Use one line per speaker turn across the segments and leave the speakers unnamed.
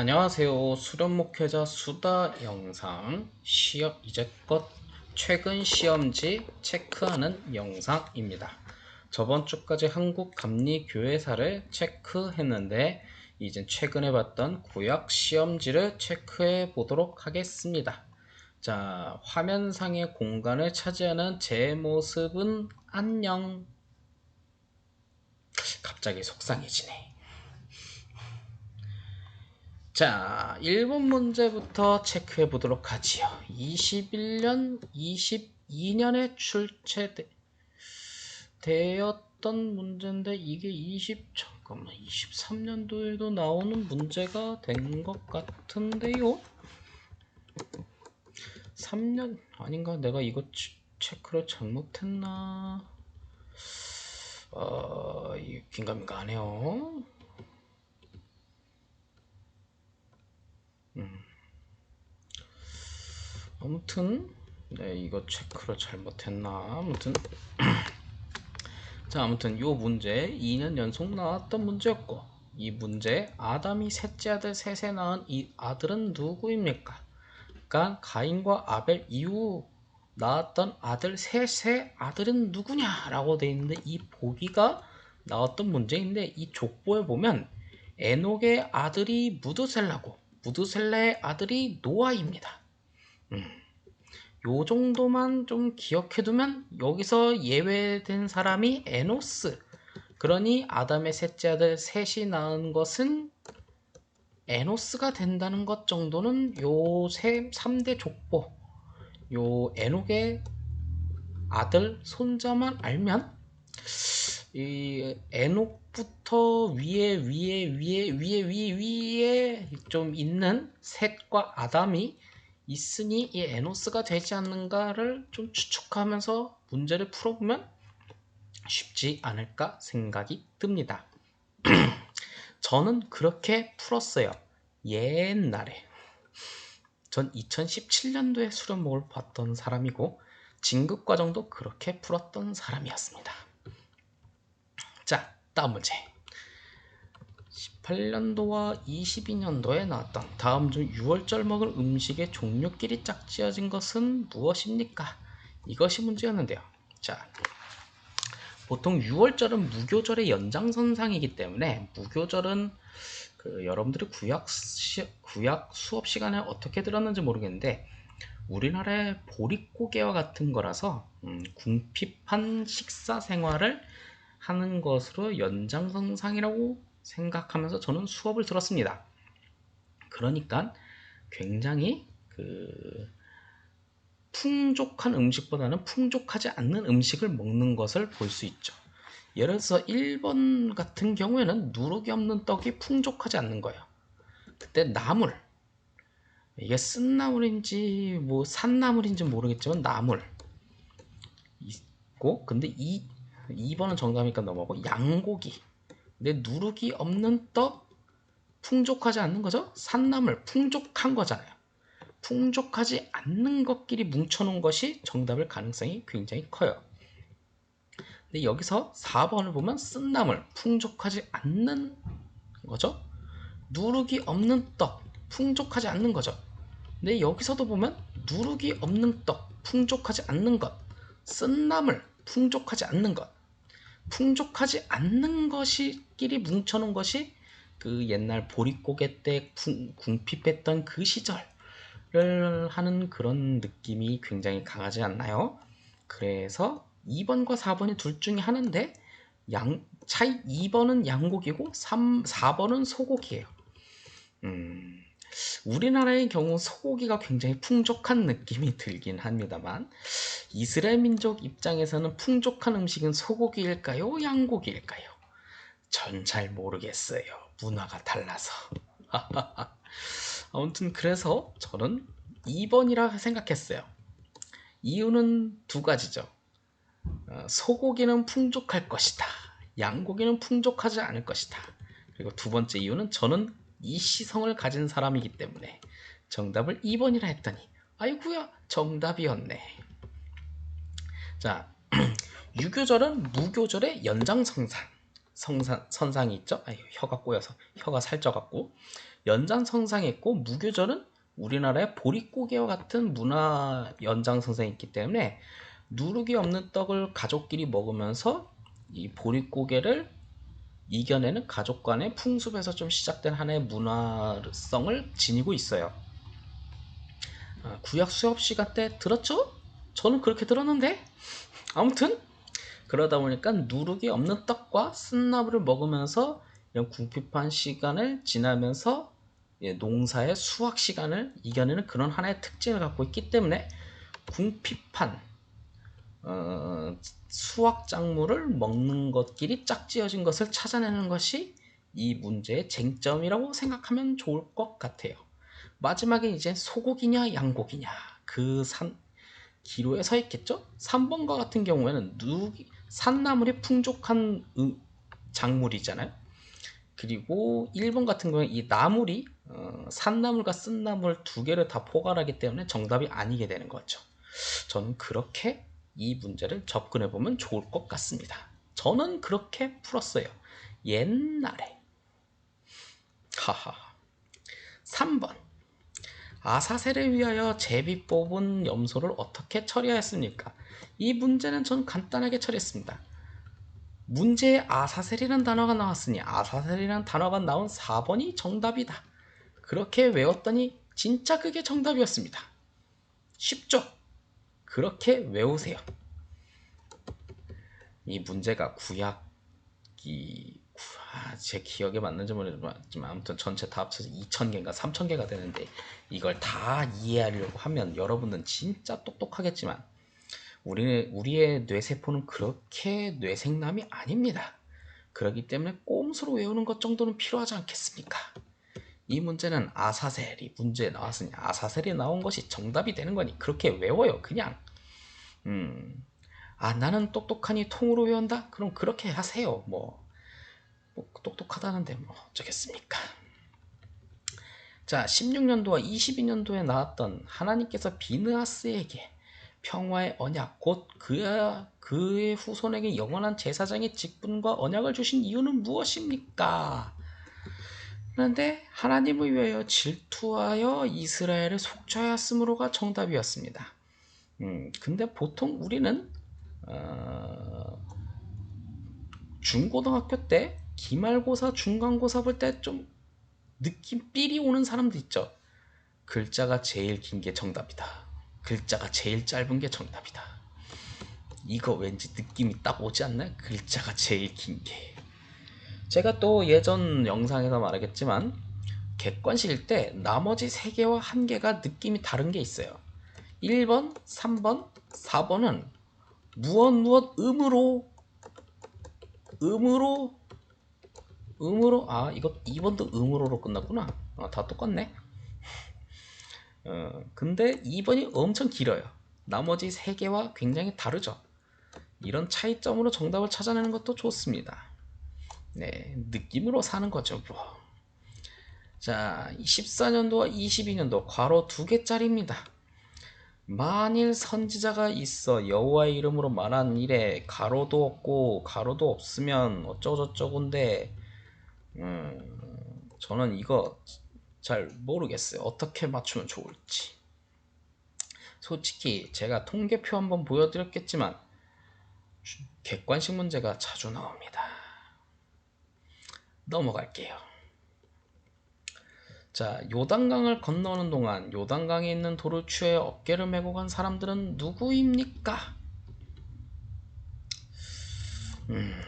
안녕하세요. 수련 목회자 수다 영상 시험 이제껏 최근 시험지 체크하는 영상입니다. 저번 주까지 한국 감리 교회사를 체크했는데 이제 최근에 봤던 구약 시험지를 체크해 보도록 하겠습니다. 자, 화면상의 공간을 차지하는 제 모습은 안녕. 갑자기 속상해지네. 자, 1번 문제부터 체크해 보도록 하지요. 21년, 22년에 출제되었던 문제인데 이게 20, 잠깐만, 23년도에도 나오는 문제가 된 것 같은데요. 3년 아닌가? 내가 이거 체크를 잘못했나? 어, 이 긴가민가 하네요. 아무튼 네 이거 체크를 잘못했나 아무튼 자 아무튼 요 문제 2년 연속 나왔던 문제였고 이 문제 아담이 셋째 아들 셋에 낳은 이 아들은 누구입니까? 그러니까 가인과 아벨 이후 나왔던 아들 셋의 아들은 누구냐라고 돼 있는데 이 보기가 나왔던 문제인데 이 족보에 보면 에녹의 아들이 무드셀라고 무드셀레의 아들이 노아입니다. 음, 요 정도만 좀 기억해두면 여기서 예외된 사람이 에노스. 그러니 아담의 셋째 아들 셋이 낳은 것은 에노스가 된다는 것 정도는 요 3대 족보, 요 에녹의 아들, 손자만 알면 이 에녹부터 위에 위에 위에 위에 위에 위에 좀 있는 셋과 아담이 있으니 이 에노스가 되지 않는가를 좀 추측하면서 문제를 풀어보면 쉽지 않을까 생각이 듭니다. 저는 그렇게 풀었어요. 옛날에. 전 2017년도에 수련목을 봤던 사람이고 진급 과정도 그렇게 풀었던 사람이었습니다. 자, 다음 문제. 18년도와 22년도에 나왔던 다음 중 6월절 먹을 음식의 종류끼리 짝지어진 것은 무엇입니까? 이것이 문제였는데요. 자, 보통 6월절은 무교절의 연장선상이기 때문에 무교절은 그 여러분들이 구약, 시, 구약 수업 시간에 어떻게 들었는지 모르겠는데 우리나라의 보릿고개와 같은 거라서 음, 궁핍한 식사 생활을 하는 것으로 연장선상이라고 생각하면서 저는 수업을 들었습니다. 그러니까 굉장히 그 풍족한 음식보다는 풍족하지 않는 음식을 먹는 것을 볼 수 있죠. 예를 들어서 1번 같은 경우에는 누룩이 없는 떡이 풍족하지 않는 거예요. 그때 나물 이게 쓴 나물인지 뭐 산나물인지 모르겠지만 나물 있고 근데 이 2번은 정답이니까 넘어가고 양고기 근데 누룩이 없는 떡 풍족하지 않는 거죠? 산나물 풍족한 거잖아요. 풍족하지 않는 것끼리 뭉쳐놓은 것이 정답일 가능성이 굉장히 커요. 근데 여기서 4번을 보면 쓴나물 풍족하지 않는 거죠? 누룩이 없는 떡 풍족하지 않는 거죠. 근데 여기서도 보면 누룩이 없는 떡 풍족하지 않는 것 쓴나물 풍족하지 않는 것 풍족하지 않는 것이끼리 뭉쳐놓은 것이 그 옛날 보릿고개 때 궁핍 했던 그 시절을 하는 그런 느낌이 굉장히 강하지 않나요? 그래서 2번과 4번이 둘 중에 하나인데 양 차이 2번은 양고기고 3, 4번은 소고기예요. 음, 우리나라의 경우 소고기가 굉장히 풍족한 느낌이 들긴 합니다만 이스라엘 민족 입장에서는 풍족한 음식은 소고기일까요? 양고기일까요? 전 잘 모르겠어요. 문화가 달라서. 아무튼 그래서 저는 2번이라 생각했어요. 이유는 두 가지죠. 어, 소고기는 풍족할 것이다. 양고기는 풍족하지 않을 것이다. 그리고 두 번째 이유는 저는 이 시성을 가진 사람이기 때문에 정답을 2번이라 했더니 아이구야 정답이었네. 자, 유교절은 무교절의 연장성상 성산, 선상이 있죠. 아유, 혀가 꼬여서 혀가 살쪄갖고 연장성상했고 무교절은 우리나라의 보릿고개와 같은 문화 연장성상이 있기 때문에 누룩이 없는 떡을 가족끼리 먹으면서 이 보릿고개를 이겨내는 가족 간의 풍습에서 좀 시작된 하나의 문화성을 지니고 있어요. 아, 구약 수업 시간 때 들었죠? 저는 그렇게 들었는데 아무튼 그러다 보니까 누룩이 없는 떡과 쓴나물을 먹으면서 이런 궁핍한 시간을 지나면서 예, 농사의 수확 시간을 이겨내는 그런 하나의 특징을 갖고 있기 때문에 궁핍한 어, 수확 작물을 먹는 것끼리 짝지어진 것을 찾아내는 것이 이 문제의 쟁점이라고 생각하면 좋을 것 같아요. 마지막에 이제 소고기냐 양고기냐 그 산 기로에 서 있겠죠. 3번과 같은 경우에는 누 산나물이 풍족한 작물이잖아요. 그리고 1번 같은 경우에 이 나물이 어, 산나물과 쓴나물 두 개를 다 포괄하기 때문에 정답이 아니게 되는 거죠. 저는 그렇게 이 문제를 접근해 보면 좋을 것 같습니다. 저는 그렇게 풀었어요. 옛날에. 하하. 3번. 아사세를 위하여 제비 뽑은 염소를 어떻게 처리하였습니까? 이 문제는 전 간단하게 처리했습니다. 문제에 아사셀이라는 단어가 나왔으니 아사셀이라는 단어가 나온 4번이 정답이다. 그렇게 외웠더니 진짜 그게 정답이었습니다. 쉽죠? 그렇게 외우세요. 이 문제가 구약이 아, 제 기억에 맞는지 모르지만 아무튼 전체 다 합쳐서 2,000개인가 3,000개가 되는데 이걸 다 이해하려고 하면 여러분은 진짜 똑똑하겠지만 우리는 우리의 뇌세포는 그렇게 뇌생남이 아닙니다. 그렇기 때문에 꼼수로 외우는 것 정도는 필요하지 않겠습니까? 이 문제는 아사셀이 문제에 나왔으니 아사셀이 나온 것이 정답이 되는 거니 그렇게 외워요 그냥 음. 아 나는 똑똑하니 통으로 외운다? 그럼 그렇게 하세요 뭐, 뭐 똑똑하다는데 뭐 어쩌겠습니까 자 16년도와 22년도에 나왔던 하나님께서 비느하스에게 평화의 언약 곧 그의, 그의 후손에게 영원한 제사장의 직분과 언약을 주신 이유는 무엇입니까? 그런데 하나님을 위하여 질투하여 이스라엘을 속죄하였으므로가 정답이었습니다. 음, 근데 보통 우리는 어, 중고등학교 때 기말고사, 중간고사 볼 때 좀 느낌 삘이 오는 사람도 있죠. 글자가 제일 긴 게 정답이다. 글자가 제일 짧은 게 정답이다. 이거 왠지 느낌이 딱 오지 않나요? 글자가 제일 긴 게. 제가 또 예전 영상에서 말하겠지만 객관식일 때 나머지 3개와 1개가 느낌이 다른 게 있어요. 1번, 3번, 4번은 무엇 무엇 음으로 음으로 음으로 아 이거 2번도 음으로로 끝났구나. 아, 다 똑같네. 어, 근데 2번이 엄청 길어요. 나머지 3개와 굉장히 다르죠. 이런 차이점으로 정답을 찾아내는 것도 좋습니다 네, 느낌으로 사는 거죠. 뭐. 자, 14년도와 22년도 괄호 두 개짜리입니다. 만일 선지자가 있어 여호와의 이름으로 말한 일에 가로도 없고 가로도 없으면 어쩌고저쩌고인데 음, 저는 이거 잘 모르겠어요. 어떻게 맞추면 좋을지. 솔직히 제가 통계표 한번 보여드렸겠지만 객관식 문제가 자주 나옵니다. 넘어갈게요. 자, 요단강을 건너는 동안 요단강에 있는 돌을 취해 어깨를 메고 간 사람들은 누구입니까? 음,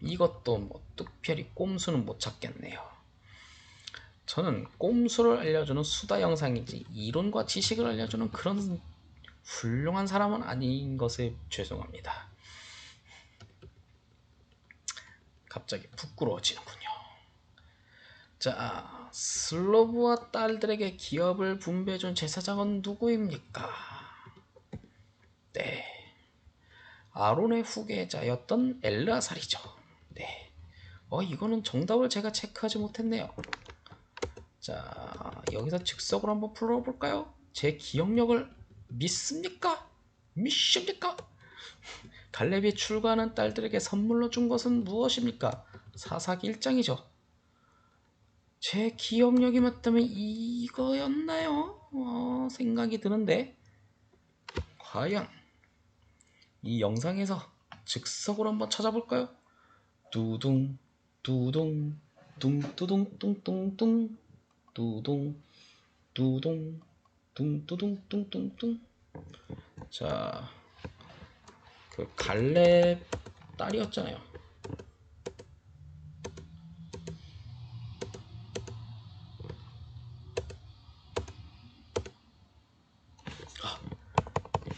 이것도 뭐 특별히 꼼수는 못 찾겠네요. 저는 꼼수를 알려주는 수다 영상이지 이론과 지식을 알려주는 그런 훌륭한 사람은 아닌 것에 죄송합니다. 갑자기 부끄러워지는군요. 자, 슬로브와 딸들에게 기업을 분배해준 제사장은 누구입니까? 네. 아론의 후계자였던 엘르아살이죠. 네. 어, 이거는 정답을 제가 체크하지 못했네요. 자, 여기서 즉석으로 한번 풀어볼까요? 제 기억력을 믿습니까? 믿습니까? 갈렙이 출가하는 딸들에게 선물로 준 것은 무엇입니까? 사사기 1장이죠. 제 기억력이 맞다면 이거였나요? 어, 생각이 드는데 과연 이 영상에서 즉석으로 한번 찾아볼까요? 두둥 두둥 둥뚜둥 뚱뚱뚱 두둥 두둥 둥뚜둥 뚱뚱뚱 자, 그 갈렙 딸이었잖아요.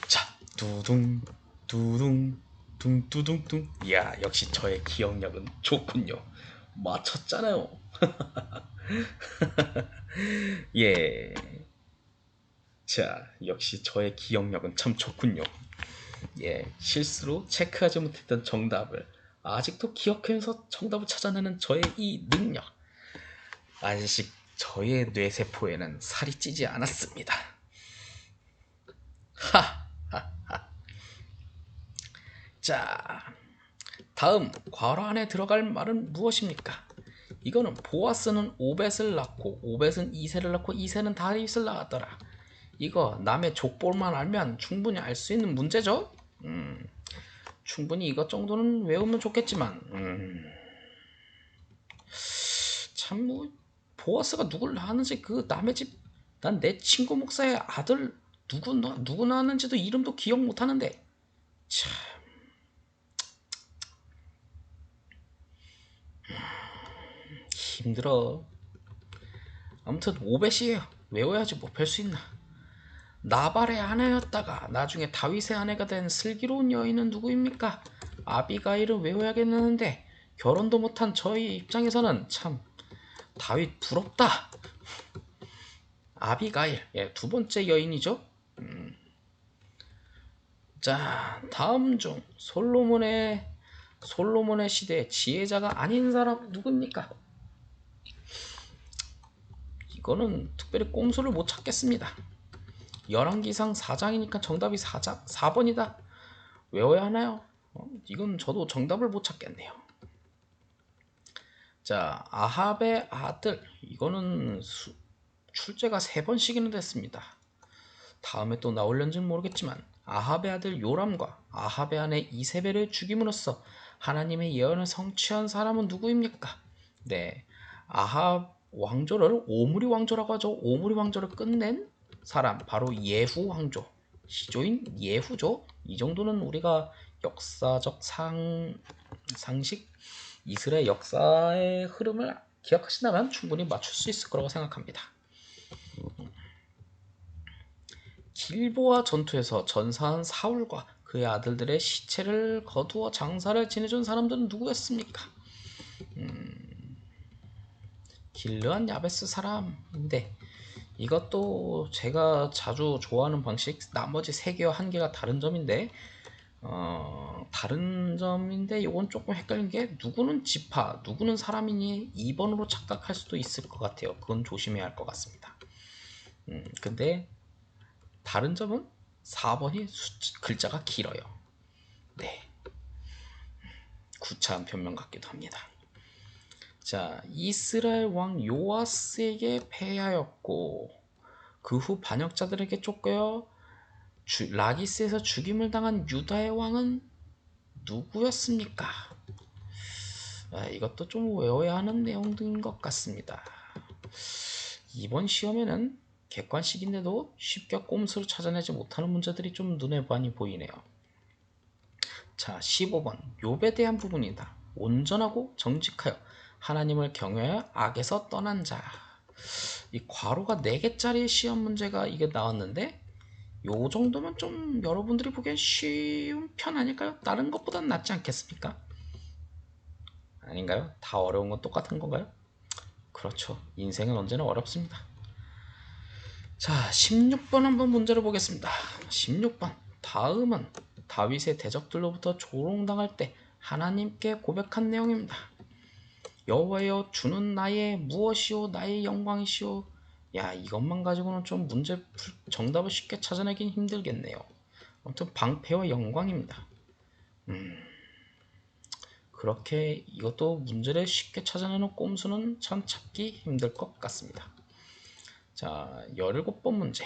자, 두둥, 두둥, 둥두둥둥. 이야, 역시 저의 기억력은 좋군요. 맞췄잖아요. 예. 자, 역시 저의 기억력은 참 좋군요. 예, 실수로 체크하지 못했던 정답을 아직도 기억해서 정답을 찾아내는 저의 이 능력. 아직 저의 뇌세포에는 살이 찌지 않았습니다. 자, 다음 괄호 안에 들어갈 말은 무엇입니까? 이거는 보아스는 오벳을 낳고 오벳은 이세를 낳고 이세는 다윗을 낳았더라. 이거 남의 족볼만 알면 충분히 알 수 있는 문제죠. 음, 충분히 이것 정도는 외우면 좋겠지만 음, 참뭐 보아스가 누굴 낳았는지 그 남의 집 난 내 친구 목사의 아들 누구 나 누구 낳았는지도 이름도 기억 못 하는데 참 힘들어. 아무튼 오벳이에요. 외워야지 뭐별수 있나. 나발의 아내였다가 나중에 다윗의 아내가 된 슬기로운 여인은 누구입니까? 아비가일을 외워야겠는데 결혼도 못한 저희 입장에서는 참 다윗 부럽다. 아비가일, 예, 두 번째 여인이죠. 음. 자, 다음 중 솔로몬의 솔로몬의 시대 지혜자가 아닌 사람 누굽니까? 이거는 특별히 꼼수를 못 찾겠습니다. 열왕기상 4장이니까 정답이 4장, 4번이다. 외워야 하나요? 어, 이건 저도 정답을 못 찾겠네요. 자, 아합의 아들. 이거는 수, 출제가 3번씩이나 됐습니다. 다음에 또 나올는지는 모르겠지만 아합의 아들 요람과 아합의 아내 이세벨을 죽임으로써 하나님의 예언을 성취한 사람은 누구입니까? 네, 아합 왕조를 오므리 왕조라고 하죠. 오므리 왕조를 끝낸 사람 바로 예후 왕조 시조인 예후죠. 이 정도는 우리가 역사적 상 상식 이스라엘 역사의 흐름을 기억하신다면 충분히 맞출 수 있을 거라고 생각합니다. 길보아 전투에서 전사한 사울과 그의 아들들의 시체를 거두어 장사를 지내준 사람들은 누구였습니까? 음, 길르한 야베스 사람인데 이것도 제가 자주 좋아하는 방식 나머지 세 개와 한 개가 다른 점인데 어, 다른 점인데 이건 조금 헷갈린 게 누구는 지파 누구는 사람이니 2번으로 착각할 수도 있을 것 같아요. 그건 조심해야 할 것 같습니다. 음, 근데 다른 점은 4번이 숫, 글자가 길어요. 네. 구차한 변명 같기도 합니다 자, 이스라엘 왕 요아스에게 패하였고 그 후 반역자들에게 쫓겨 주, 라기스에서 죽임을 당한 유다의 왕은 누구였습니까? 아, 이것도 좀 외워야 하는 내용인 것 같습니다. 이번 시험에는 객관식인데도 쉽게 꼼수로 찾아내지 못하는 문제들이 좀 눈에 많이 보이네요. 자, 15번 욥에 대한 부분이다. 온전하고 정직하여 하나님을 경외하여 악에서 떠난 자. 이 괄호가 4개짜리 시험 문제가 이게 나왔는데 요 정도면 좀 여러분들이 보기엔 쉬운 편 아닐까요? 다른 것보단 낫지 않겠습니까? 아닌가요? 다 어려운 건 똑같은 건가요? 그렇죠. 인생은 언제나 어렵습니다. 자, 16번 한번 문제를 보겠습니다. 16번. 다음은 다윗의 대적들로부터 조롱당할 때 하나님께 고백한 내용입니다. 여호와여 주는 나의 무엇이요 나의 영광이시오 야 이것만 가지고는 좀 문제 정답을 쉽게 찾아내긴 힘들겠네요 아무튼 방패와 영광입니다 음 그렇게 이것도 문제를 쉽게 찾아내는 꼼수는 참 찾기 힘들 것 같습니다. 자, 17번 문제.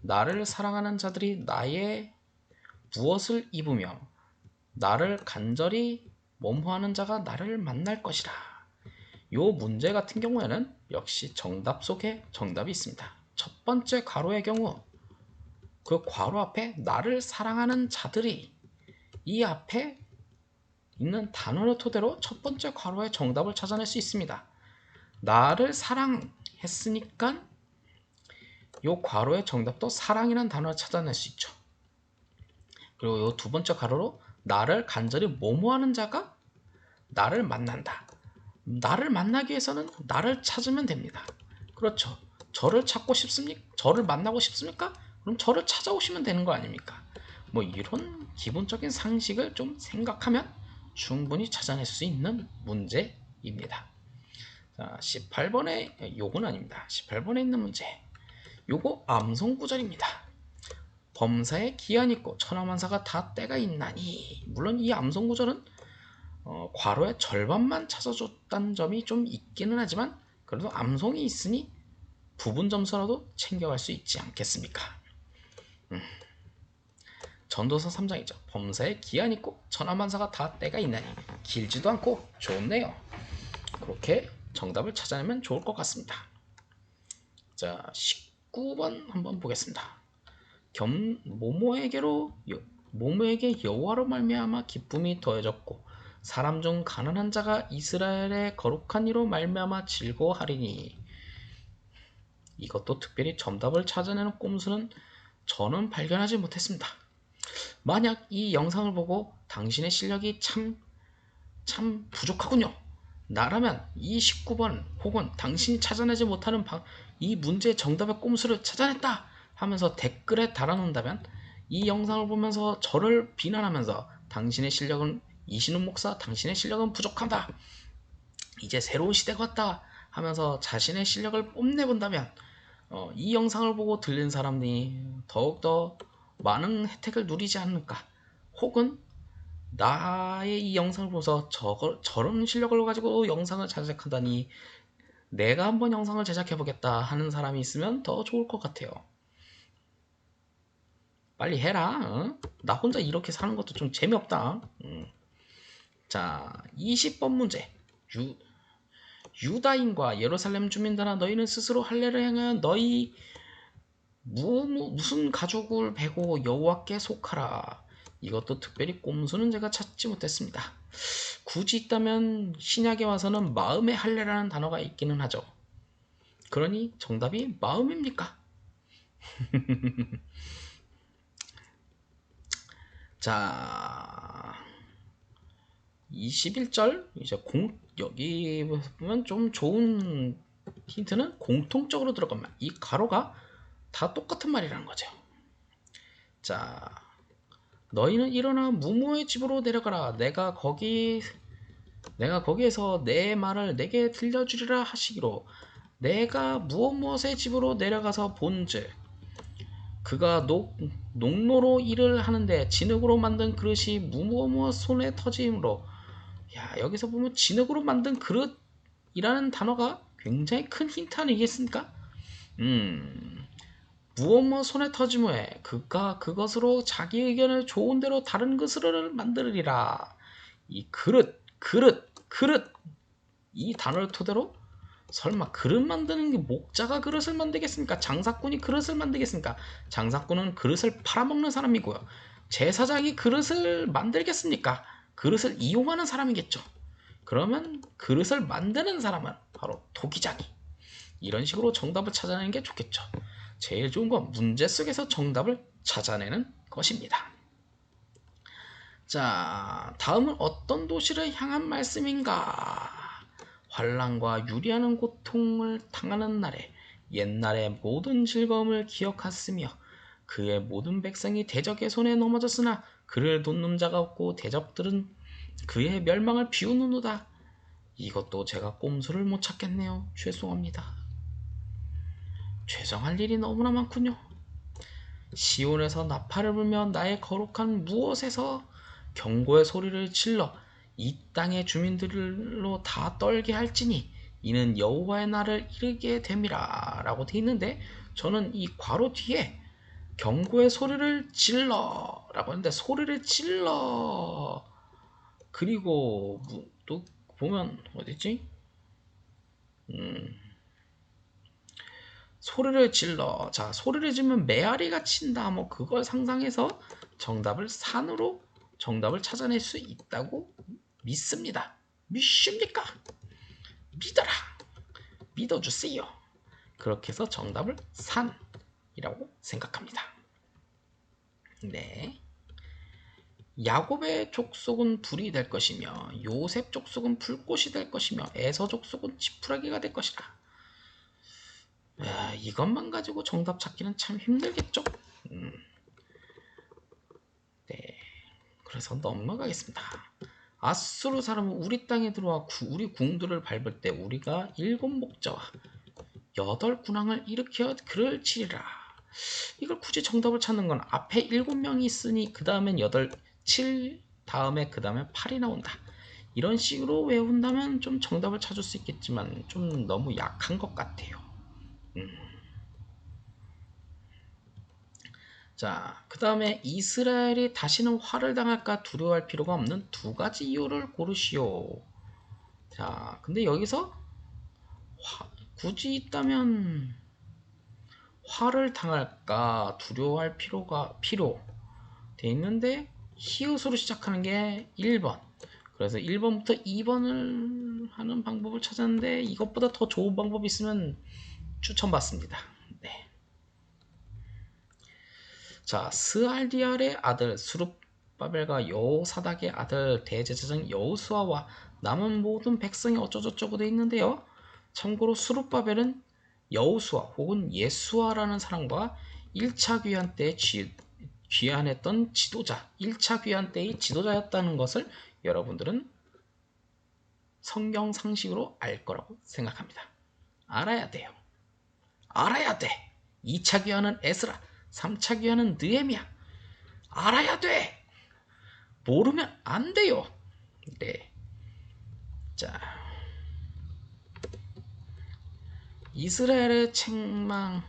나를 사랑하는 자들이 나의 무엇을 입으며 나를 간절히 몸호하는 자가 나를 만날 것이라. 요 문제 같은 경우에는 역시 정답 속에 정답이 있습니다. 첫 번째 괄호의 경우 그 괄호 앞에 나를 사랑하는 자들이 이 앞에 있는 단어를 토대로 첫 번째 괄호의 정답을 찾아낼 수 있습니다. 나를 사랑했으니까 요 괄호의 정답도 사랑이라는 단어를 찾아낼 수 있죠. 그리고 요 두 번째 괄호로 나를 간절히 모모하는 자가 나를 만난다. 나를 만나기 위해서는 나를 찾으면 됩니다. 그렇죠. 저를 찾고 싶습니까? 저를 만나고 싶습니까? 그럼 저를 찾아오시면 되는 거 아닙니까? 뭐 이런 기본적인 상식을 좀 생각하면 충분히 찾아낼 수 있는 문제입니다. 자, 18번에 요건 아닙니다. 18번에 있는 문제. 요거 암송 구절입니다. 범사에 기한 있고 천하만사가 다 때가 있나니 물론 이 암송 구절은 어, 괄호의 절반만 찾아줬다는 점이 좀 있기는 하지만 그래도 암송이 있으니 부분 점수라도 챙겨갈 수 있지 않겠습니까? 음. 전도서 3장이죠. 범사에 기한 있고 천하만사가 다 때가 있나니 길지도 않고 좋네요. 그렇게 정답을 찾아내면 좋을 것 같습니다. 자, 19번 한번 보겠습니다. 겸 모모에게로 모모에게 여호와로 말미암아 기쁨이 더해졌고 사람 중 가난한 자가 이스라엘의 거룩한 이로 말미암아 즐거워하리니 이것도 특별히 정답을 찾아내는 꼼수는 저는 발견하지 못했습니다. 만약 이 영상을 보고 당신의 실력이 참, 참 부족하군요. 나라면 이 19번 혹은 당신이 찾아내지 못하는 방, 이 문제의 정답의 꼼수를 찾아냈다 하면서 댓글에 달아놓는다면 이 영상을 보면서 저를 비난하면서 당신의 실력은 이신훈 목사 당신의 실력은 부족하다. 이제 새로운 시대가 왔다 하면서 자신의 실력을 뽐내본다면 어, 이 영상을 보고 들린 사람들이 더욱더 많은 혜택을 누리지 않을까 혹은 나의 이 영상을 보면서 저, 저런 실력을 가지고 영상을 제작한다니 내가 한번 영상을 제작해 보겠다 하는 사람이 있으면 더 좋을 것 같아요 빨리 해라 어? 나 혼자 이렇게 사는 것도 좀 재미없다 음. 자 20번 문제 유, 유다인과 예루살렘 주민들아 너희는 스스로 할례를 행하여 너희 무, 무슨 가족을 베고 여호와께 속하라. 이것도 특별히 꼼수는 제가 찾지 못했습니다. 굳이 있다면 신약에 와서는 마음의 할례라는 단어가 있기는 하죠. 그러니 정답이 마음입니까? 자, 21절 이제 공 여기 보면 좀 좋은 힌트는 공통적으로 들어가면 이 가로가 다 똑같은 말이라는 거죠. 자, 너희는 일어나 무모의 집으로 내려가라. 내가 거기 내가 거기에서 내 말을 내게 들려주리라 하시기로 내가 무엇 무엇의 집으로 내려가서 본즉 그가 녹, 농로로 일을 하는데 진흙으로 만든 그릇이 무엇 손에 터짐으로 야 여기서 보면 진흙으로 만든 그릇이라는 단어가 굉장히 큰 힌트 아니겠습니까? 음 무엇 뭐 손에 터지무에 그가 그것으로 자기 의견을 좋은 대로 다른 것을 만들으리라. 이 그릇, 그릇, 그릇 이 단어를 토대로 설마 그릇 만드는 게 목자가 그릇을 만들겠습니까? 장사꾼이 그릇을 만들겠습니까? 장사꾼은 그릇을 팔아먹는 사람이고요. 제사장이 그릇을 만들겠습니까? 그릇을 이용하는 사람이겠죠. 그러면 그릇을 만드는 사람은 바로 토기장이. 이런 식으로 정답을 찾아내는 게 좋겠죠. 제일 좋은 건 문제 속에서 정답을 찾아내는 것입니다. 자, 다음은 어떤 도시를 향한 말씀인가? 환란과 유리하는 고통을 당하는 날에 옛날의 모든 즐거움을 기억하으며 그의 모든 백성이 대적의 손에 넘어졌으나 그를 돕는 자가 없고 대적들은 그의 멸망을 비우는노다. 이것도 제가 꼼수를 못 찾겠네요. 죄송합니다. 죄송할 일이 너무나 많군요. 시온에서 나팔을 불며 나의 거룩한 무엇에서 경고의 소리를 질러 이 땅의 주민들로 다 떨게 할지니 이는 여호와의 날을 이르게 됨이라 라고 돼 있는데 저는 이 괄호 뒤에 경고의 소리를 질러 라고 하는데 소리를 질러. 그리고 또 보면 어디지? 음. 소리를 질러. 자 소리를 지르면 메아리가 친다. 뭐 그걸 상상해서 정답을 산으로 정답을 찾아낼 수 있다고 믿습니다 믿습니까 믿어라 믿어주세요 그렇게 해서 정답을 산이라고 생각합니다 네 야곱의 족속은 불이 될 것이며 요셉 족속은 불꽃이 될 것이며 에서 족속은 지푸라기가 될 것이라 아, 이것만 가지고 정답 찾기는 참 힘들겠죠? 음. 네. 그래서 넘어가겠습니다. 아수르 사람은 우리 땅에 들어와 구, 우리 궁들을 밟을 때 우리가 일곱 목자와 여덟 군왕을 일으켜 그를 치리라. 이걸 굳이 정답을 찾는 건 앞에 일곱 명이 있으니 그 다음엔 여덟, 칠 다음에 그 다음에 팔이 나온다. 이런 식으로 외운다면 좀 정답을 찾을 수 있겠지만 좀 너무 약한 것 같아요. 음. 자, 그 다음에 이스라엘이 다시는 화를 당할까 두려워할 필요가 없는 두 가지 이유를 고르시오. 자, 근데 여기서 화, 굳이 있다면 화를 당할까 두려워할 필요가 필요 돼 있는데 히읗으로 시작하는 게 1번. 그래서 1번부터 2번을 하는 방법을 찾았는데 이것보다 더 좋은 방법이 있으면 추천받습니다. 네. 자, 스알디알의 아들 수룹바벨과 여호사닥의 아들 대제사장 여호수아와 남은 모든 백성이 어쩌저쩌고 돼 있는데요. 참고로 수룹바벨은 여호수아 혹은 예수아라는 사람과 1차 귀환 때 쥐, 귀환했던 지도자, 1차 귀환 때의 지도자였다는 것을 여러분들은 성경 상식으로 알 거라고 생각합니다. 알아야 돼요. 알아야 돼. 2차 귀환은 에스라, 3차 귀환은 느헤미야. 알아야 돼. 모르면 안 돼요. 네. 자. 이스라엘의 책망하는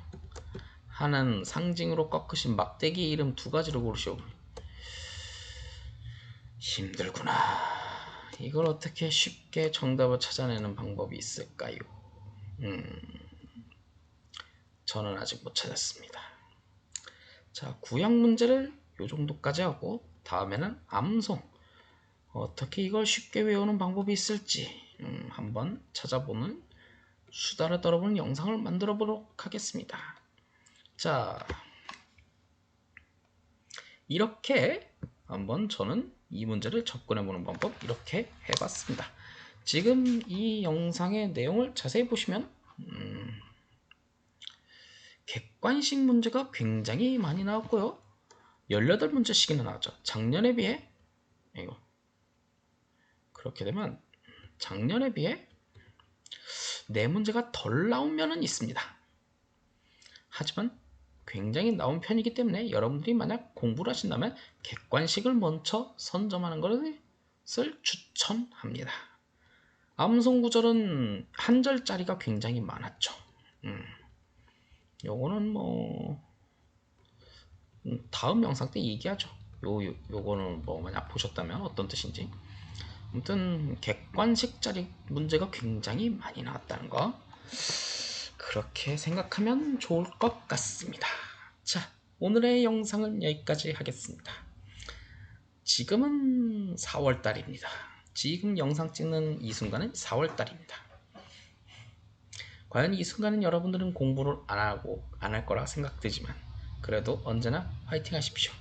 상징으로 꺾으신 막대기 이름 두 가지를 고르시오. 힘들구나. 이걸 어떻게 쉽게 정답을 찾아내는 방법이 있을까요? 음. 저는 아직 못 찾았습니다. 자, 구약 문제를 요 정도까지 하고 다음에는 암송 어떻게 이걸 쉽게 외우는 방법이 있을지 음, 한번 찾아보는 수다를 떨어보는 영상을 만들어 보도록 하겠습니다. 자, 이렇게 한번 저는 이 문제를 접근해 보는 방법 이렇게 해봤습니다. 지금 이 영상의 내용을 자세히 보시면 음, 객관식 문제가 굉장히 많이 나왔고요. 18문제씩이나 나왔죠. 작년에 비해 이거 그렇게 되면 작년에 비해 네 문제가 덜 나온 면은 있습니다. 하지만 굉장히 나온 편이기 때문에 여러분들이 만약 공부를 하신다면 객관식을 먼저 선점하는 것을 추천합니다. 암송 구절은 한 절짜리가 굉장히 많았죠. 음. 요거는 뭐 음, 다음 영상 때 얘기하죠. 요, 요 요거는 뭐 만약 보셨다면 어떤 뜻인지. 아무튼 객관식 자리 문제가 굉장히 많이 나왔다는 거 그렇게 생각하면 좋을 것 같습니다. 자, 오늘의 영상은 여기까지 하겠습니다. 지금은 4월달입니다. 지금 영상 찍는 이 순간은 4월달입니다. 과연 이 순간은 여러분들은 공부를 안 하고 안 할 거라 생각되지만 그래도 언제나 화이팅 하십시오.